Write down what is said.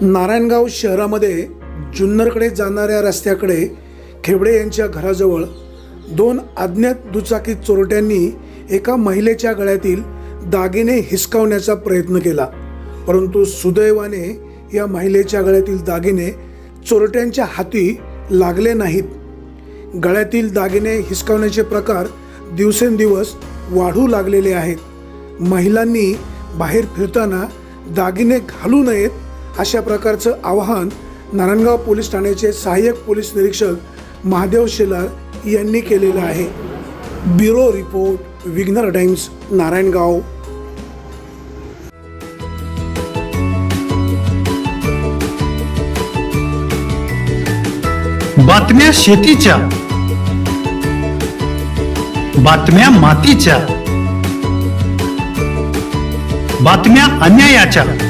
नारायणगाव शहरामध्ये जुन्नरकडे जाणाऱ्या रस्त्याकडे खेबडे यांच्या घराजवळ दोन अज्ञात दुचाकी चोरट्यांनी एका महिलेच्या गळ्यातील दागिने हिसकावण्याचा प्रयत्न केला. परंतु सुदैवाने या महिलेच्या गळ्यातील दागिने चोरट्यांच्या हाती लागले नाहीत. गळ्यातील दागिने हिसकावण्याचे प्रकार दिवसेंदिवस वाढू लागलेले आहेत. महिलांनी बाहेर फिरताना दागिने घालू नयेत अशा प्रकारचं आवाहन नारायणगाव पोलीस ठाण्याचे सहाय्यक पोलीस निरीक्षक महादेव शेलार यांनी केलेलं आहे. ब्युरो रिपोर्ट विघ्नर टाइम्स नारायणगाव. बातम्या शेतीच्या. बातम्या मातीच्या. बातम्या अन्यायाच्या.